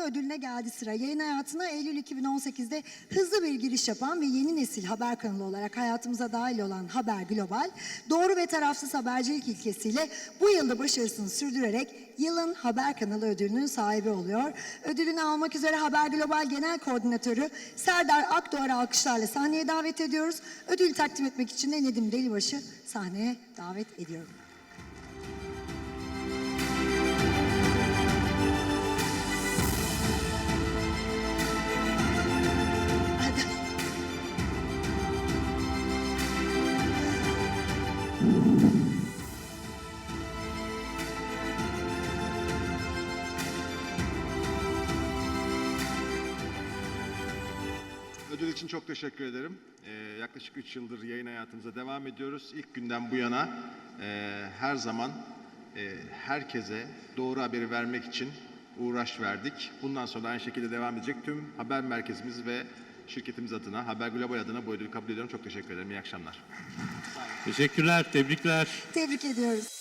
Bakanlığı ödülüne geldi sıra. Yayın hayatına Eylül 2018'de hızlı bir giriş yapan ve yeni nesil haber kanalı olarak hayatımıza dahil olan Haber Global, doğru ve tarafsız habercilik ilkesiyle bu yılda başarısını sürdürerek yılın haber kanalı ödülünün sahibi oluyor. Ödülünü almak üzere Haber Global Genel Koordinatörü Serdar Akdoğar'ı alkışlarla sahneye davet ediyoruz. Ödül takdim etmek için de Nedim Delibaşı sahneye davet ediyorum. Ödül için çok teşekkür ederim. Ee, yaklaşık 3 yıldır yayın hayatımıza devam ediyoruz. İlk günden bu yana e, her zaman e, herkese doğru haberi vermek için uğraş verdik. Bundan sonra aynı şekilde devam edecek. Tüm haber merkezimiz ve şirketimiz adına, Haber Global adına bu ödülü kabul ediyorum. Çok teşekkür ederim. İyi akşamlar. Teşekkürler, tebrikler. Tebrik ediyoruz.